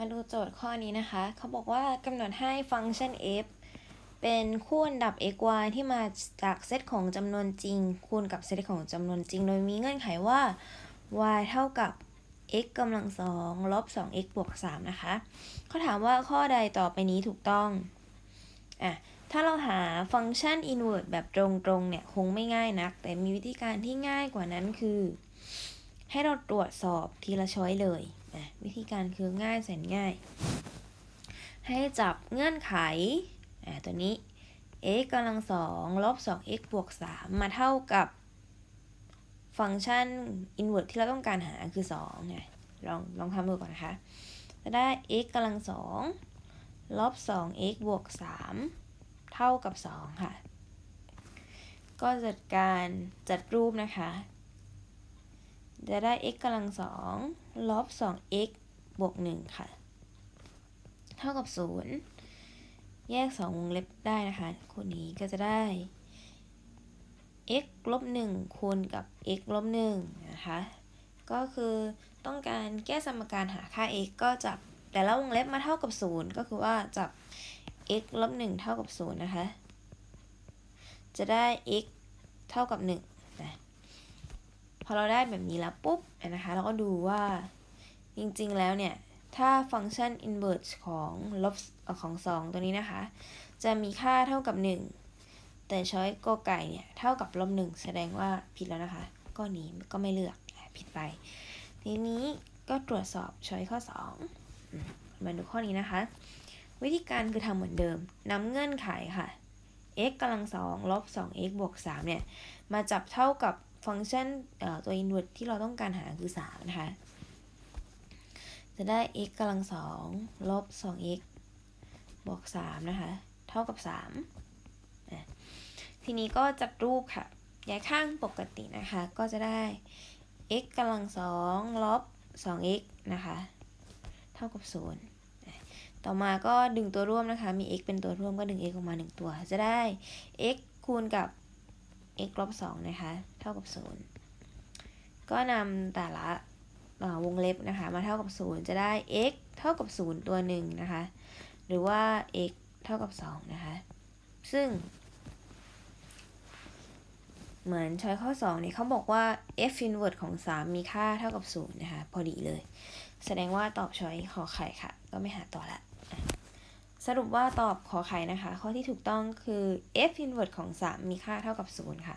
มาดูโจทย์ข้อนี้นะคะ เขาบอกว่ากำหนดให้ฟังก์ชัน f เป็นคู่อันดับ x y ที่มาจากเซตของจำนวนจริง คูณกับเซตของจำนวนจริง โดยมีเงื่อนไขว่า y เท่ากับ x กำลังสองลบ 2x บวก 3 นะคะ เขาถามว่าข้อใดต่อไปนี้ถูกต้องอะถ้าเราหาฟังก์ชัน inverse แบบตรงๆเนี่ยคงไม่ง่ายนัก แต่มีวิธีการที่ง่ายกว่านั้นคือ ให้เราตรวจสอบทีละช้อยเลย อะวิธีการคือง่ายแสนง่าย ให้จับเงื่อนไขอะตัวนี้ x กำลังสองลบ 2x บวก 3 มาเท่ากับ ฟังก์ชัน inverse ที่เราต้องการหาคือ2ไงลองลองทำดูก่อนนะคะ จะได้ x กำลังสองลบ 2x บวก 3 เท่ากับ 2 ค่ะ ก็จัดการจัดรูปนะคะ จะได้ x กำลังสองลบ 2x บวก1ค่ะ เท่ากับ0แยก2วงเล็บได้นะคะคูณนี้ก็จะได้ x ลบ1คูณกับ x ลบ1นะคะ ก็คือต้องการแก้สมการหาค่า x ก็จับแต่ละวงเล็บมาเท่ากับ0ก็คือว่าจับ x ลบ1เท่ากับ0นะคะ จะได้ x เท่ากับ1นะ พอเราได้แบบนี้แล้วปุ๊บนะคะเราก็ดูว่าจริงๆแล้วเนี่ย ถ้าฟังก์ชัน inverse ของลบเอ่อของ 2 ตัวนี้นะคะ จะมีค่าเท่ากับ 1 แต่ช้อยกอไก่เนี่ย เท่ากับลบ1แสดงว่าผิดแล้วนะคะ ก็นี้ก็ไม่เลือกผิดไป ทีนี้ก็ตรวจสอบช้อยข้อ2อืมมาดูข้อนี้นะคะ วิธีการคือทำเหมือนเดิมนำเงื่อนไขค่ะ x กำลังสองลบ 2x บวก3เนี่ย มาจับเท่ากับ ฟังก์ชันเอ่อตัว inverse ที่เราต้องการหาคือ 3 นะคะ จะได้ x กำลังสองลบ 2x บวก 3 นะคะ เท่ากับ 3 ทีนี้ก็จัดรูปค่ะ ย้ายข้างปกตินะคะ ก็จะได้ x กำลังสองลบ 2x นะคะ เท่ากับ 0ต่อมาก็ดึงตัวร่วมนะคะ มี x เป็นตัวร่วมก็ดึง x ออกมา 1 ตัว จะได้ x คูณกับ x ลบ2นะคะ เท่ากับ 0 ก็นำแต่ละวงเล็บนะคะ มาเท่ากับ 0 จะได้ x เท่ากับ 0 ตัวหนึ่งนะคะ หรือว่า x เท่ากับ 2 นะคะ ซึ่ง เหมือนช้อยข้อ2เนี่ยเขาบอกว่า f inverse ของ 3 มีค่าเท่ากับ 0 นะคะ พอดีเลย แสดงว่าตอบช้อยขอไข่ค่ะ ก็ไม่หาต่อละ สรุปว่าตอบขอไข่นะคะ ข้อที่ถูกต้องคือ f inverse ของ 3 มีค่าเท่ากับ 0 ค่ะ